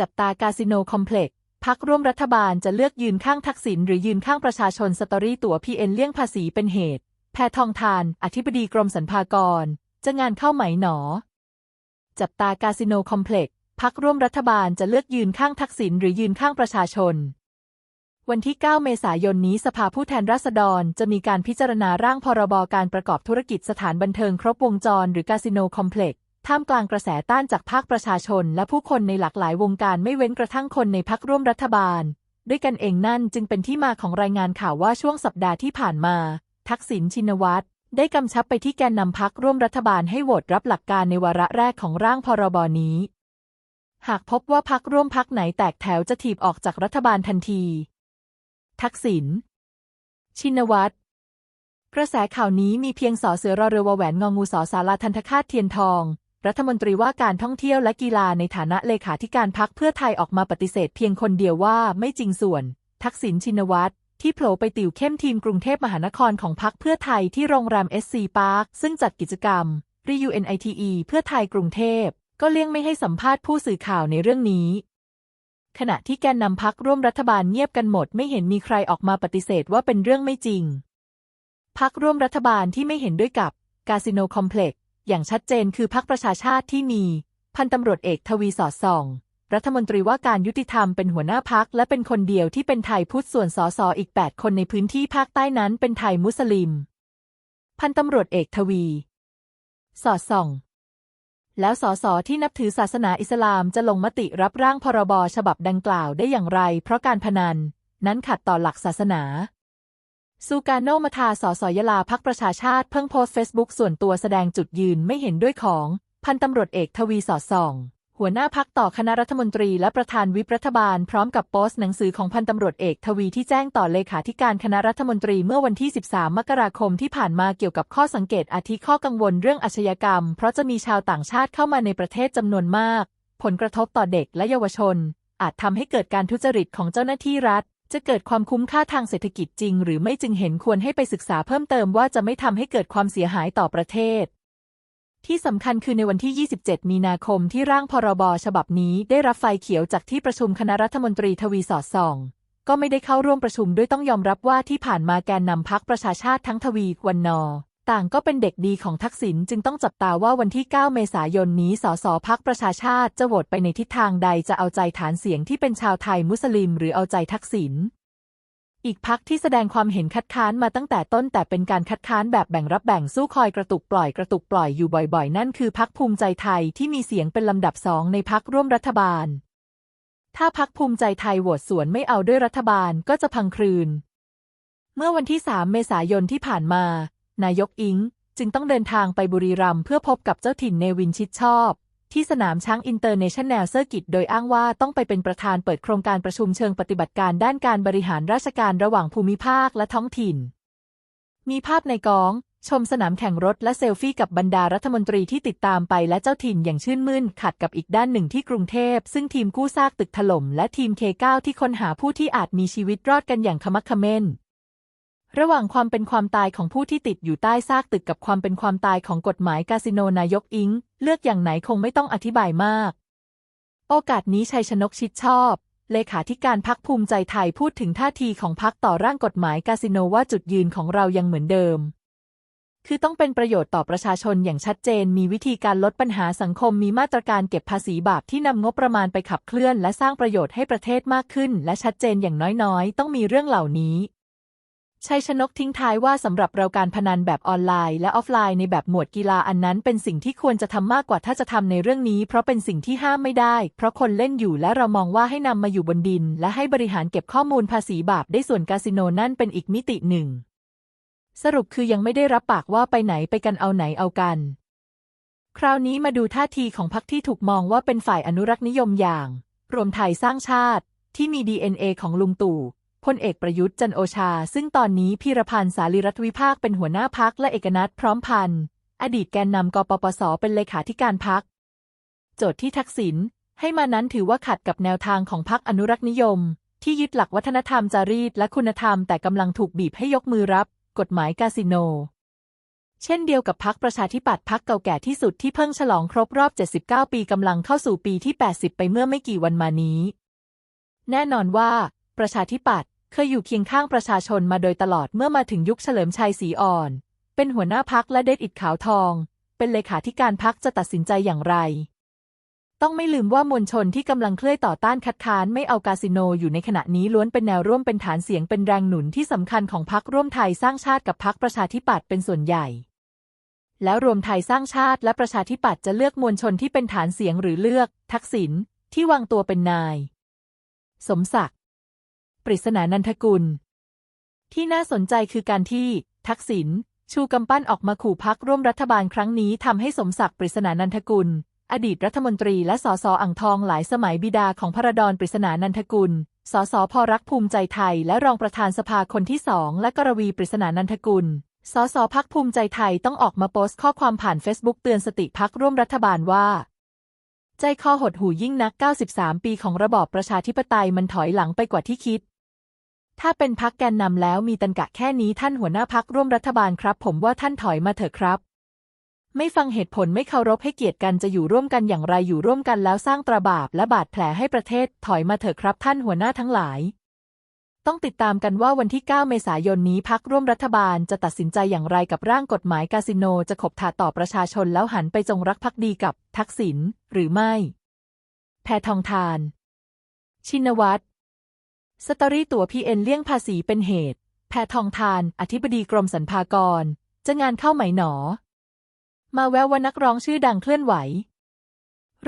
จับตากาสิโนคอมเพล็กซ์พักร่วมรัฐบาลจะเลือกยืนข้างทักษิณหรือยืนข้างประชาชนสตอรี่ตั๋วพีเอ็นเลี่ยงภาษีเป็นเหตุ แพทองทาน อธิบดีกรมสรรพากร จะงานเข้าไหมหนอ จับตากาสิโนคอมเพล็กซ์พักร่วมรัฐบาลจะเลือกยืนข้างทักษิณหรือยืนข้างประชาชน วันที่ 9 เมษายนนี้สภาผู้แทนราษฎรจะมีการพิจารณาร่างพรบการประกอบธุรกิจสถานบันเทิงครบวงจรหรือกาสิโนคอมเพล็กซ์ ท่ามกลางกระแสต้านจากภาคประชาชน และผู้คนในหลากหลายวงการไม่เว้นกระทั่งคนในพักร่วมรัฐบาล ด้วยกันเองนั่นจึงเป็นที่มาของรายงานข่าวว่าช่วงสัปดาห์ที่ผ่านมา ทักษิณชินวัตรได้กำชับไปที่แกนนำพักร่วมรัฐบาลให้โหวตรับหลักการในวาระแรกของร่างพรบนี้ หากพบว่าพักร่วมพักไหนแตกแถวจะถีบออกจากรัฐบาลทันที ทักษิณชินวัตรกระแสข่าวนี้มีเพียงสอเสือรอเรือวแหวนงองูสอสาราทันทคาตเทียนทอง รัฐมนตรีว่าการท่องเที่ยวและกีฬาในฐานะเลขาธิการพักเพื่อไทยออกมาปฏิเสธเพียงคนเดียวว่าไม่จริงส่วน ทักษิณชินวัตรที่โผล่ไปติวเข้มทีมกรุงเทพมหานครของพักเพื่อไทยที่โรงแรม SC Park ซึ่งจัดกิจกรรม RUNITE เพื่อไทยกรุงเทพ ก็เลี่ยงไม่ให้สัมภาษณ์ผู้สื่อข่าวในเรื่องนี้ ขณะที่แกนนำพักร่วมรัฐบาลเงียบกันหมด ไม่เห็นมีใครออกมาปฏิเสธว่าเป็นเรื่องไม่จริง พักร่วมรัฐบาลที่ไม่เห็นด้วยกับกาสิโนคอมเพล็กซ์ อย่างชัดเจนคือพักประชาชาติที่มี พันตำรวจเอกทวีสอดส่อง รัฐมนตรีว่าการยุติธรรมเป็นหัวหน้าพักและเป็นคนเดียวที่เป็นไทยพุทธส่วนสสอีก 8 คนในพื้นที่ภาคใต้นั้นเป็นไทยมุสลิม พันตำรวจเอกทวี สอดส่อง แล้วสสที่นับถือศาสนาอิสลามจะลงมติรับร่างพรบฉบับดังกล่าวได้อย่างไร เพราะการพนัน นั้นขัดต่อหลักศาสนา ซูการโนมาทาสสยลาพักประชาชาติเพิ่งโพสต์เฟซบุ๊กส่วนตัวแสดงจุดยืนไม่เห็นด้วยของ พันตำรวจเอกทวีสอดส่อง หัวหน้าพักต่อคณะรัฐมนตรีและประธานวิปรัฐบาลพร้อมกับโพสต์หนังสือของพันตำรวจเอกทวีที่แจ้งต่อเลขาธิการคณะรัฐมนตรีเมื่อวันที่ 13 มกราคมที่ผ่านมาเกี่ยวกับข้อสังเกตอาทิข้อกังวลเรื่องอาชญากรรม เพราะจะมีชาวต่างชาติเข้ามาในประเทศจำนวนมาก ผลกระทบต่อเด็กและเยาวชน อาจทำให้เกิดการทุจริตของเจ้าหน้าที่รัฐ จะเกิดความคุ้มค่าทางเศรษฐกิจจริง หรือไม่จึงเห็นควรให้ไปศึกษาเพิ่มเติมว่าจะไม่ทำให้เกิดความเสียหายต่อประเทศ ที่สำคัญคือในวันที่ 27 มีนาคมที่ร่างพรบฉบับนี้ได้รับไฟเขียวจากที่ประชุมคณะรัฐมนตรีทวีสอดส่องก็ไม่ได้เข้าร่วมประชุมด้วยต้องยอมรับว่าที่ผ่านมาแกนนำพักประชาชาติทั้งทวีวันนอ ต่างก็เป็นเด็กดีของทักษิณจึงต้องจับตาว่าวันที่ 9 เมษายนนี้สสพักประชาชาติจะโหวตไปในทิศทางใดจะเอาใจฐานเสียงที่เป็นชาวไทยมุสลิม หรือเอาใจทักษิณอีกพักที่แสดงความเห็นคัดค้านมาตั้งแต่ต้นแต่เป็นการคัดค้านแบบแบ่งรับแบ่งสู้คอยกระตุกปล่อยกระตุกปล่อยอยู่บ่อยๆ นั่นคือพักภูมิใจไทยที่มีเสียงเป็นลำดับสองในพักร่วมรัฐบาล ถ้าพักภูมิใจไทยโหวตสวนไม่เอาด้วยรัฐบาลก็จะพังคลืน เมื่อวันที่ 3 เมษายนที่ผ่านมา นายกอิงจึงต้องเดินทางไปบุรีรัมย์เพื่อพบกับเจ้าถิ่นเนวินชิดชอบ ที่สนามช้างอินเตอร์เนชั่นแนลเซอร์กิตโดยอ้างว่าต้องไปเป็นประธานเปิดโครงการประชุมเชิงปฏิบัติการด้านการบริหารราชการระหว่างภูมิภาคและท้องถิ่น มีภาพในกอง ชมสนามแข่งรถและเซลฟี่กับบรรดารัฐมนตรีที่ติดตามไปและเจ้าถิ่นอย่างชื่นมื่นขัดกับอีกด้านหนึ่งที่กรุงเทพ ซึ่งทีมกู้ซากตึกถล่มและทีม K9 ที่ค้นหาผู้ที่อาจมีชีวิตรอดกันอย่างขมักขม้น ระหว่างความเป็นความตายของผู้ที่ติดอยู่ใต้ซากตึกกับความเป็นความตายของกฎหมายคาสิโนนายกอิง เลือกอย่างไหนคงไม่ต้องอธิบายมาก โอกาสนี้ชัยชนกชิดชอบ เลขาธิการพักภูมิใจไทยพูดถึงท่าทีของพักต่อร่างกฎหมายคาสิโนว่าจุดยืนของเรายังเหมือนเดิม คือต้องเป็นประโยชน์ต่อประชาชนอย่างชัดเจน มีวิธีการลดปัญหาสังคมมีมาตรการเก็บภาษีบาปที่นำงบประมาณไปขับเคลื่อน และสร้างประโยชน์ให้ประเทศมากขึ้น และชัดเจนอย่างน้อยๆ ต้องมีเรื่องเหล่านี้ ชัยชนกทิ้งท้ายว่าสำหรับเราการพนันแบบออนไลน์และออฟไลน์ในแบบหมวดกีฬาอันนั้นเป็นสิ่งที่ควรจะทำมากกว่าถ้าจะทำในเรื่องนี้ เพราะเป็นสิ่งที่ห้ามไม่ได้ เพราะคนเล่นอยู่และเรามองว่าให้นำมาอยู่บนดิน และให้บริหารเก็บข้อมูลภาษีบาปได้ส่วนคาสิโนนั่นเป็นอีกมิติหนึ่ง สรุปคือยังไม่ได้รับปากว่าไปไหนไปกันเอาไหนเอากัน คราวนี้มาดูท่าทีของพรรคที่ถูกมองว่าเป็นฝ่ายอนุรักษ์นิยมอย่าง รวมไทยสร้างชาติ ที่มี DNA ของลุงตู่ พลเอกประยุทธ์จันโอชา ซึ่งตอนนี้พีรพันธ์สาลีรัฐวิภาคเป็นหัวหน้าพักและเอกนัทพร้อมพันธ์อดีตแกนนำกปปส เป็นเลขาธิการพัก โจทย์ที่ทักษิณให้มานั้นถือว่าขัดกับแนวทางของพักอนุรักษ์นิยม ที่ยึดหลักวัฒนธรรมจารีตและคุณธรรมแต่กำลังถูกบีบให้ยกมือรับ กฎหมายคาสิโน เช่นเดียวกับพักประชาธิปัตย์พักเก่าแก่ที่สุดที่เพิ่งฉลองครบรอบ 79 ปีกำลังเข้าสู่ปีที่ 80 ไปเมื่อไม่กี่วันมานี้ แน่นอนว่า ประชาธิปัตย์ เคยอยู่เคียงข้างประชาชนมาโดยตลอดเมื่อมาถึงยุคเฉลิมชัยศรีอ่อน เป็นหัวหน้าพักและเดชอิดขาวทอง เป็นเลขาธิการพักจะตัดสินใจอย่างไร ต้องไม่ลืมว่ามวลชนที่กำลังเคลื่อยต่อต้านคัดค้านไม่เอากาสิโนอยู่ในขณะนี้ล้วนเป็นแนวร่วมเป็นฐานเสียงเป็นแรงหนุนที่สำคัญของพักร่วมไทยสร้างชาติกับพักประชาธิปัตย์เป็นส่วนใหญ่ แล้วรวมไทยสร้างชาติและประชาธิปัตย์จะเลือกมวลชนที่เป็นฐานเสียงหรือเลือก ทักษิณที่วางตัวเป็นนาย สมศักดิ์ ปริศนานันทกุล ที่น่าสนใจคือการที่ ทักษิณชูกำปั้นออกมาขู่พักร่วมรัฐบาลครั้งนี้ทำให้สมศักดิ์ปริศนานันทกุล อดีตรัฐมนตรีและสสอ่างทองหลายสมัยบิดาของพระดอนปริศนานันทกุล สสพรักภูมิใจไทย และรองประธานสภาคนที่สองและกรวีปริศนานันทกุลสสพักภูมิใจไทยต้องออกมาโพสต์ข้อความผ่านเฟซบุ๊กเตือนสติพักร่วมรัฐบาลว่า ใจคอหดหูยิ่งนัก 93 ปีของระบอบประชาธิปไตยมันถอยหลังไปกว่าที่คิด ถ้าเป็นพักแกนนำแล้วมีตันกะแค่นี้ท่านหัวหน้าพักร่วมรัฐบาลครับ ผมว่าท่านถอยมาเถอะครับ ไม่ฟังเหตุผลไม่เคารพให้เกียรติกันจะอยู่ร่วมกันอย่างไรอยู่ร่วมกันแล้วสร้างตราบาปและบาดแผลให้ประเทศถอยมาเถอะครับ ท่านหัวหน้าทั้งหลาย ต้องติดตามกันว่าวันที่ 9 เมษายนนี้พักร่วมรัฐบาลจะตัดสินใจอย่างไรกับร่างกฎหมายคาสิโนจะขบถาต่อประชาชนแล้วหันไปจงรักภักดีกับ ทักษิณหรือไม่ แพทองทาน ชินวัตร สตอรี่ตั๋วพีเอ็นเลี่ยงภาษีเป็นเหตุ แพทองทาน อธิบดีกรมสรรพากร จะงานเข้าไหมหนอ มาแววว่านักร้องชื่อดังเคลื่อนไหว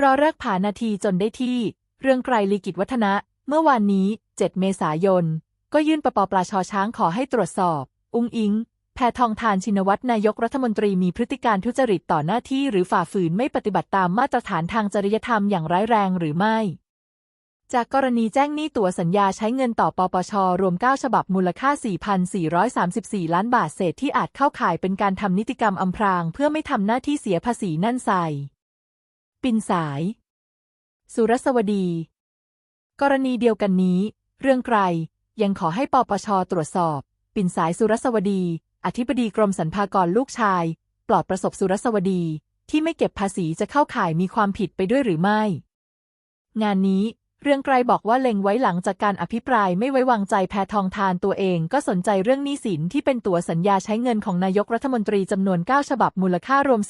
รอเลิกผ่านาทีจนได้ที่ เรื่องไกรลีกิจวัฒนะ เมื่อวานนี้ 7 เมษายน ก็ยื่นปปปลาชอช้างขอให้ตรวจสอบ อุ้งอิง แพทองทานชินวัตรนายกรัฐมนตรีมีพฤติการทุจริตต่อหน้าที่หรือฝ่าฝืนไม่ปฏิบัติตามมาตรฐานทางจริยธรรมอย่างร้ายแรงหรือไม่ จากกรณีแจ้งหนี้ตั๋วสัญญาใช้เงินต่อปปช รวม 9 ฉบับมูลค่า 4,434 ล้านบาทเศษที่อาจเข้าข่ายเป็นการทำนิติกรรมอำพราง เพื่อไม่ทำหน้าที่เสียภาษีนั่นใส่ปินสาย สุรสวดี กรณีเดียวกันนี้ เรื่องไกรยังขอให้ปปช ตรวจสอบ ปินสายสุรสวดี อธิบดีกรมสรรพากรลูกชาย ปลอดประสบสุรสวดี ที่ไม่เก็บภาษีจะเข้าข่ายมีความผิดไปด้วยหรือไม่ งานนี้ เรื่องไกรบอกว่าเล็งไว้หลังจากการอภิปรายไม่ไว้วางใจแพทองทานตัวเองก็สนใจเรื่องหนี้สินที่เป็นตัวสัญญาใช้เงินของนายกรัฐมนตรีจำนวน 9 ฉบับมูลค่ารวม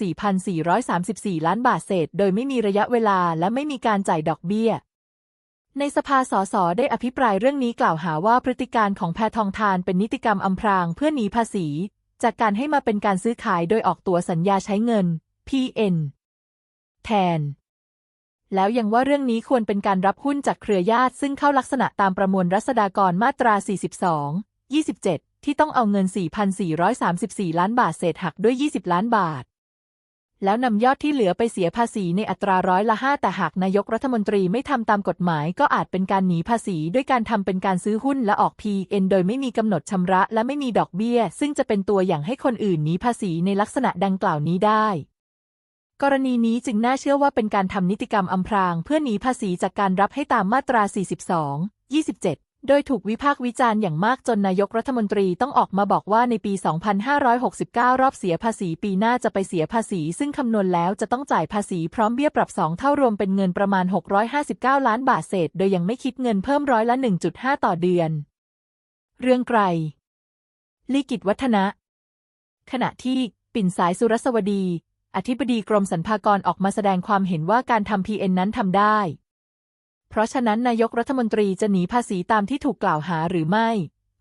4,434 ล้านบาทเศษ โดยไม่มีระยะเวลาและไม่มีการจ่ายดอกเบี้ยในสภาสสได้อภิปรายเรื่องนี้กล่าวหาว่าพฤติการของแพทองทานเป็นนิติกรรมอำพรางเพื่อหนีภาษี จากการให้มาเป็นการซื้อขายโดยออกตัวสัญญาใช้เงิน PN แทน แล้วยังว่าเรื่องนี้ควรเป็นการรับหุ้นจากเครือญาติ ซึ่งเข้าลักษณะตามประมวลรัษฎากรมาตรา 42 27 ที่ต้องเอาเงิน 4,434 ล้านบาทเศษหักด้วย 20 ล้านบาท แล้วนำยอดที่เหลือไปเสียภาษีในอัตราร้อยละ 5 แต่หากนายกรัฐมนตรีไม่ทำตามกฎหมาย ก็อาจเป็นการหนีภาษีด้วยการทำเป็นการซื้อหุ้นและออก PN โดยไม่มีกำหนดชำระและไม่มีดอกเบี้ย ซึ่งจะเป็นตัวอย่างให้คนอื่นหนีภาษีในลักษณะดังกล่าวนี้ได้ กรณีนี้จึงน่าเชื่อว่าเป็นการทำนิติกรรมอำพราง เพื่อหนีภาษีจากการรับให้ตามมาตรา 42 27 โดยถูกวิพากษ์วิจารณ์อย่างมากจนนายกรัฐมนตรีต้องออกมาบอกว่าในปี 2569 รอบเสียภาษีปีหน้าจะไปเสียภาษี ซึ่งคำนวณแล้วจะต้องจ่ายภาษีพร้อมเบี้ยปรับ 2 เท่ารวมเป็นเงินประมาณ 659 ล้านบาทเศษ โดยยังไม่คิดเงินเพิ่มร้อยละ 1.5 ต่อเดือน เรื่องไกรลีกิจวัฒนะ ขณะที่ปิ่นสายสุรสวดี อธิบดีกรมสรรพากรออกมาแสดงความเห็นว่าการทำ PN นั้นทำได้ เพราะฉะนั้นนายกรัฐมนตรีจะหนีภาษีตามที่ถูกกล่าวหาหรือไม่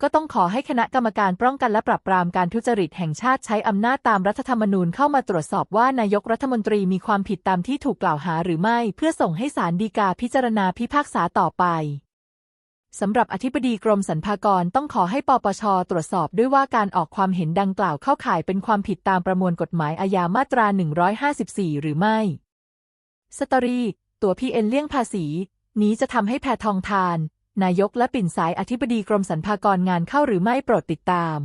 ก็ต้องขอให้คณะกรรมการป้องกันและปราบปรามการทุจริตแห่งชาติใช้อำนาจตามรัฐธรรมนูญเข้ามาตรวจสอบว่านายกรัฐมนตรีมีความผิดตามที่ถูกกล่าวหาหรือไม่ เพื่อส่งให้ศาลฎีกาพิจารณาพิพากษาต่อไป สำหรับอธิบดีกรมสรรพากรต้องขอให้ปปช ตรวจสอบด้วยว่าการออกความเห็นดังกล่าวเข้าข่ายเป็นความผิดตามประมวลกฎหมายอาญามาตรา 154 หรือไม่ สตอรี่ ตัวพีเอ็นเลี่ยงภาษี นี้จะทำให้แพทองทาน นายกและปิ่นสายอธิบดีกรมสรรพากรงานเข้าหรือไม่โปรดติดตาม